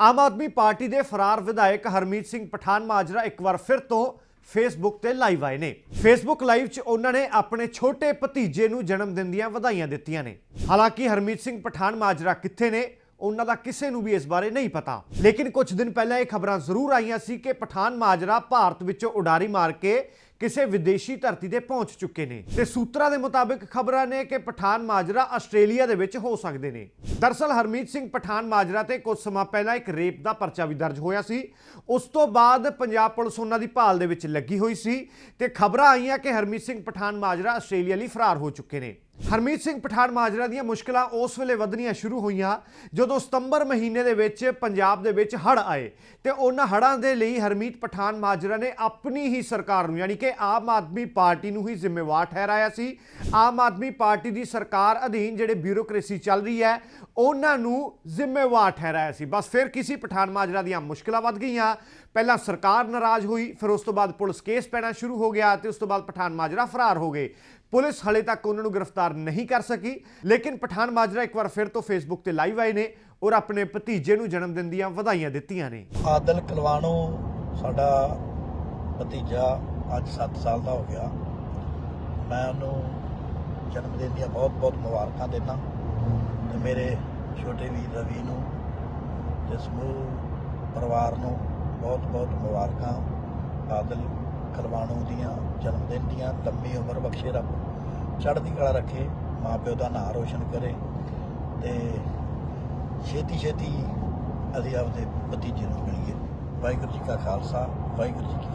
Aam Aadmi party ਦੇ ਫਰਾਰ ਵਿਧਾਇਕ ਹਰਮੀਤ ਸਿੰਘ ਪਠਾਨ ਮਾਜਰਾ ਇੱਕ ਵਾਰ ਫਿਰ ਤੋਂ ਫੇਸਬੁੱਕ ਤੇ ਲਾਈਵ ਆਏ ਨੇ। ਫੇਸਬੁੱਕ ਲਾਈਵ 'ਚ ਉਹਨਾਂ ਨੇ ਆਪਣੇ ਛੋਟੇ ਭਤੀਜੇ ਨੂੰ ਜਨਮ ਦਿਨ ਦੀਆਂ ਵਧਾਈਆਂ ਦਿੱਤੀਆਂ ਨੇ। ਹਾਲਾਂਕਿ ਹਰਮੀਤ ਸਿੰਘ ਪਠਾਨ ਮਾਜਰਾ ਕਿੱਥੇ ਨੇ? ਉਹਨਾਂ ਦਾ ਕਿਸੇ ਨੂੰ ਵੀ ਇਸ ਬਾਰੇ ਨਹੀਂ ਪਤਾ। ਲੇਕਿਨ ਕੁਝ ਦਿਨ ਪਹਿਲਾਂ ਇਹ ਖਬਰਾਂ ਜ਼ਰੂਰ ਆਈਆਂ ਸੀ ਕਿ ਪਠਾਨ ਮਾਜਰਾ ਭਾਰਤ ਵਿੱਚੋਂ ਉਡਾਰੀ ਮਾਰ ਕੇ ਕਿਸੇ ਵਿਦੇਸ਼ੀ ਧਰਤੀ ਤੇ ਪਹੁੰਚ ਚੁੱਕੇ ਨੇ। ਤੇ ਸੂਤਰਾਂ ਦੇ ਮੁਤਾਬਿਕ ਖਬਰਾਂ ਨੇ ਕਿ ਪਠਾਨ ਮਾਜਰਾ ਆਸਟ੍ਰੇਲੀਆ ਦੇ ਵਿੱਚ ਹੋ ਸਕਦੇ ਨੇ। ਦਰਸਲ ਹਰਮੀਤ ਸਿੰਘ ਪਠਾਨ ਮਾਜਰਾ ਤੇ ਕੁਝ ਸਮਾਂ ਪਹਿਲਾਂ ਇੱਕ ਰੇਪ ਦਾ ਪਰਚਾ ਵੀ ਦਰਜ ਹੋਇਆ ਸੀ। ਉਸ ਤੋਂ ਬਾਅਦ ਪੰਜਾਬ ਪੁਲਿਸ ਉਹਨਾਂ ਦੀ ਭਾਲ ਦੇ ਵਿੱਚ ਲੱਗੀ ਹੋਈ ਸੀ ਤੇ ਖਬਰਾਂ ਆਈਆਂ ਕਿ ਹਰਮੀਤ ਸਿੰਘ ਪਠਾਨ ਮਾਜਰਾ ਆਸਟ੍ਰੇਲੀਆ ਲਈ ਫਰਾਰ ਹੋ ਚੁੱਕੇ ਨੇ। ਹਰਮੀਤ ਸਿੰਘ ਪਠਾਨ ਮਾਜਰਾ ਦੀਆਂ ਮੁਸ਼ਕਲਾਂ ਉਸ ਵੇਲੇ ਵਧਣੀਆਂ ਸ਼ੁਰੂ ਹੋਈਆਂ ਜਦੋਂ ਸਤੰਬਰ ਮਹੀਨੇ ਦੇ ਵਿੱਚ ਪੰਜਾਬ ਦੇ ਵਿੱਚ ਹੜ੍ਹ ਆਏ ਤੇ ਉਹਨਾਂ ਹੜ੍ਹਾਂ ਦੇ ਲਈ ਹਰਮੀਤ ਪਠਾਨ ਮਾਜਰਾ ਨੇ ਆਪਣੀ ਹੀ ਸਰਕਾਰ ਨੂੰ, ਯਾਨੀ ਕਿ ਆਮ ਆਦਮੀ ਪਾਰਟੀ ਨੂੰ ਹੀ ਜ਼ਿੰਮੇਵਾਰ ਠਹਿਰਾਇਆ ਸੀ। ਆਮ ਆਦਮੀ ਪਾਰਟੀ ਦੀ ਸਰਕਾਰ ਅਧੀਨ ਜਿਹੜੇ ਬਿਊਰੋਕ੍ਰੇਸੀ ਚੱਲ ਰਹੀ ਹੈ ਉਹਨਾਂ ਨੂੰ ਜ਼ਿੰਮੇਵਾਰ ਠਹਿਰਾਇਆ ਸੀ। ਬਸ ਫਿਰ ਕਿਸੇ ਪਠਾਨ ਮਾਜਰਾ ਦੀਆਂ ਮੁਸ਼ਕਲਾਂ ਵੱਧ ਗਈਆਂ। ਪਹਿਲਾਂ ਸਰਕਾਰ ਨਾਰਾਜ਼ ਹੋਈ, ਫਿਰ ਉਸ ਤੋਂ ਬਾਅਦ ਪੁਲਿਸ ਕੇਸ ਪੈਣਾ ਸ਼ੁਰੂ ਹੋ ਗਿਆ ਤੇ ਉਸ ਤੋਂ ਬਾਅਦ ਪਠਾਨ ਮਾਜਰਾ ਫਰਾਰ ਹੋ ਗਏ। ਪੁਲਿਸ ਹਲੇ ਤੱਕ ਉਹਨਾਂ ਨੂੰ ਗ੍ਰਿਫਤਾਰ ਨਹੀਂ ਕਰ ਸਕੀ, ਲੇਕਿਨ ਪਠਾਨ ਮਾਜਰਾ ਇੱਕ ਵਾਰ ਫਿਰ ਤੋਂ ਫੇਸਬੁੱਕ ਤੇ ਲਾਈਵ ਆਏ ਨੇ ਔਰ ਆਪਣੇ ਭਤੀਜੇ ਨੂੰ ਜਨਮ ਦਿਨ ਦੀਆਂ ਵਧਾਈਆਂ ਦਿੱਤੀਆਂ ਨੇ। ਆਦਲ ਕਲਵਾਣੋ, ਸਾਡਾ ਭਤੀਜਾ ਅੱਜ 7 ਸਾਲ ਦਾ ਹੋ ਗਿਆ। ਮੈਂ ਉਹਨੂੰ ਜਨਮ ਦਿਨ ਦੀਆਂ ਬਹੁਤ ਬਹੁਤ ਮੁਬਾਰਕਾਂ ਦਿੰਦਾ। ਤੇ ਮੇਰੇ ਛੋਟੇ ਵੀਰ ਰਵੀ ਨੂੰ ਤੇ ਸਮੂਹ ਪਰਿਵਾਰ ਨੂੰ ਬਹੁਤ ਬਹੁਤ ਮੁਬਾਰਕਾਂ। ਬਾਦਲ ਕਲਵਾਣੋ ਦੀਆਂ ਜਨਮ ਦਿਨ ਦੀਆਂ ਲੰਮੀ ਉਮਰ ਬਖਸ਼ੇ ਰੱਬ। ਚੜ੍ਹਦੀ ਕਲਾ ਰੱਖੇ, ਮਾਪਿਓ ਦਾ ਨਾਂ ਰੋਸ਼ਨ ਕਰੇ ਤੇ ਛੇਤੀ ਛੇਤੀ ਅਸੀਂ ਆਪਦੇ ਭਤੀਜੇ ਨੂੰ ਮਿਲੀਏ। ਵਾਹਿਗੁਰੂ ਜੀ ਕਾ ਖਾਲਸਾ, ਵਾਹਿਗੁਰੂ ਜੀ ਕੀ ਫਤਿਹ।